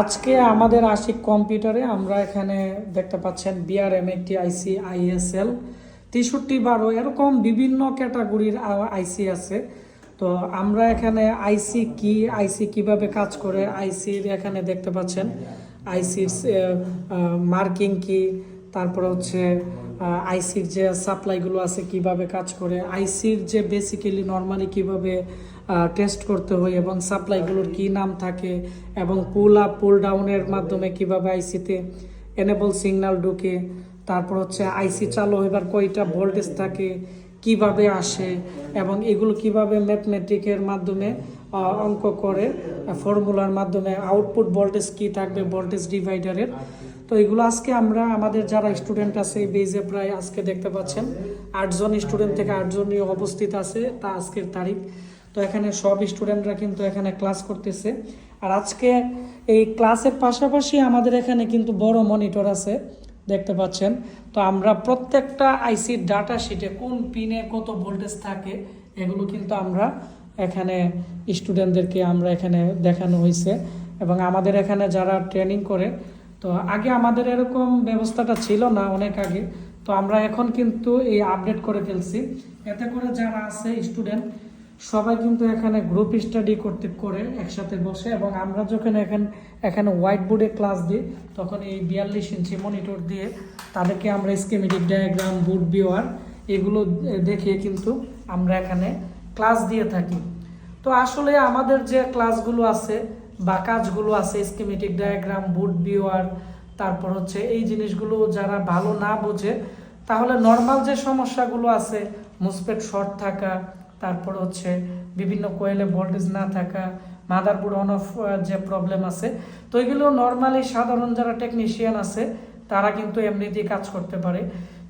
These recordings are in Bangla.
আজকে আমাদের আশিক কম্পিউটারে আমরা এখানে দেখতে পাচ্ছেন বিআরএম একটি আইসি আইএসএল তেষট্টি বারো, এরকম বিভিন্ন ক্যাটাগরির আইসি আছে। তো আমরা এখানে আইসি কি আইসি কীভাবে কাজ করে আইসির এখানে দেখতে পাচ্ছেন। আইসির মার্কিং কি তারপর হচ্ছে আইসির যে সাপ্লাইগুলো আছে, কীভাবে কাজ করে, আইসির যে বেসিক্যালি নর্মালি কীভাবে টেস্ট করতে হয় এবং সাপ্লাইগুলোর কি নাম থাকে এবং পুল আপ পুল ডাউনের মাধ্যমে কীভাবে আইসিতে এনেবল সিগন্যাল ঢুকে, তারপর হচ্ছে আইসি চালু হইবার কয়টা ভোল্টেজ থাকে, কীভাবে আসে এবং এগুলো কীভাবে ম্যাথমেটিকের মাধ্যমে অঙ্ক করে ফর্মুলার মাধ্যমে আউটপুট ভোল্টেজ কি থাকবে ভোল্টেজ ডিভাইডারের তো এগুলো আজকে আমরা, আমাদের যারা স্টুডেন্ট আছে বেজে প্রায় আজকে দেখতে পাচ্ছেন, আটজন স্টুডেন্ট থেকে আটজনই অবস্থিত আছে, তা আজকের তারিখ। তো এখানে সব স্টুডেন্টরা কিন্তু এখানে ক্লাস করতেছে। আর আজকে এই ক্লাসের পাশাপাশি আমাদের এখানে কিন্তু বড় মনিটর আছে, দেখতে পাচ্ছেন। তো আমরা প্রত্যেকটা আইসির ডাটা শিটে কোন পিনে কত ভোল্টেজ থাকে, এগুলো কিন্তু আমরা এখানে স্টুডেন্টদেরকে আমরা এখানে দেখানো হয়েছে। এবং আমাদের এখানে যারা ট্রেনিং করে তো আগে আমাদের এরকম ব্যবস্থাটা ছিল না অনেক আগে। তো আমরা এখন কিন্তু এই আপডেট করে ফেলছি। এতে করে যারা আছে স্টুডেন্ট সবাই কিন্তু এখানে গ্রুপ স্টাডি করতে, করে একসাথে বসে এবং আমরা যখন এখানে এখানে হোয়াইট বোর্ডে ক্লাস দিই, তখন এই বিয়াল্লিশ ইঞ্চি মনিটর দিয়ে তাদেরকে আমরা স্কেমেটিক ডায়াগ্রাম বুট বিওয়ার এগুলো দেখিয়ে কিন্তু আমরা এখানে ক্লাস দিয়ে থাকি। তো আসলে আমাদের যে ক্লাসগুলো আছে বা কাজগুলো আছে স্কিমেটিক ডায়াগ্রাম বুট বিওয়ার তারপর হচ্ছে এই জিনিসগুলো যারা ভালো না বোঝে তাহলে নর্মাল যে সমস্যাগুলো আছে মুসপেট শর্ট থাকা তারপর হচ্ছে বিভিন্ন কোয়েলে ভোল্টেজ না থাকা মাদারবোর্ড অন অফ যে প্রবলেম আছে তো এগুলো নর্মালি সাধারণ যারা টেকনিশিয়ান আছে তারা কিন্তু এমনিতেই কাজ করতে পারে।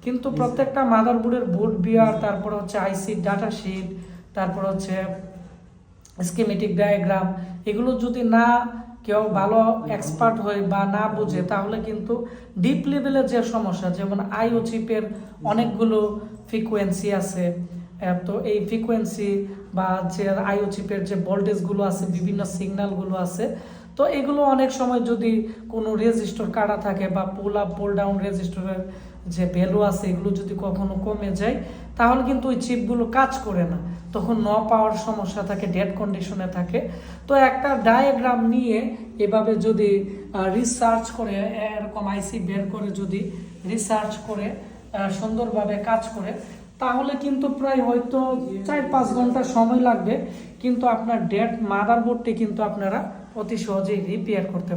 কিন্তু প্রত্যেকটা মাদারবোর্ডের বুট বিয়ার তারপর হচ্ছে আইসি ডাটা শিট তারপর হচ্ছে স্কিমেটিক ডায়াগ্রাম এগুলো যদি না কেউ ভালো এক্সপার্ট হয় বা না বুঝে, তাহলে কিন্তু ডিপ লেভেলের যে সমস্যা, যেমন আইও চিপের অনেকগুলো ফ্রিকোয়েন্সি আছে তো এই ফ্রিকোয়েন্সি বা যে আইও চিপের যে ভোল্টেজগুলো আছে, বিভিন্ন সিগন্যালগুলো আছে, তো এগুলো অনেক সময় যদি কোনো রেজিস্টর কাটা থাকে বা পুল আপ পুল ডাউন রেজিস্টরের যে ভ্যালু আছে, এগুলো যদি কখনো কমে যায়, তাহলে কিন্তু ওই চিপগুলো কাজ করে না। তখন ন পাওয়ার সমস্যা থাকে ডেড কন্ডিশনে থাকে। তো একটা ডায়াগ্রাম নিয়ে এভাবে যদি রিসার্চ করে, এরকম আইসি বের করে যদি রিসার্চ করে সুন্দরভাবে কাজ করে, তাহলে কিন্তু প্রায় হয়তো চার পাঁচ ঘণ্টা সময় লাগবে। কিন্তু আপনার ডেড মাদারবোর্ডটি কিন্তু আপনারা অতি সহজেই রিপেয়ার করতে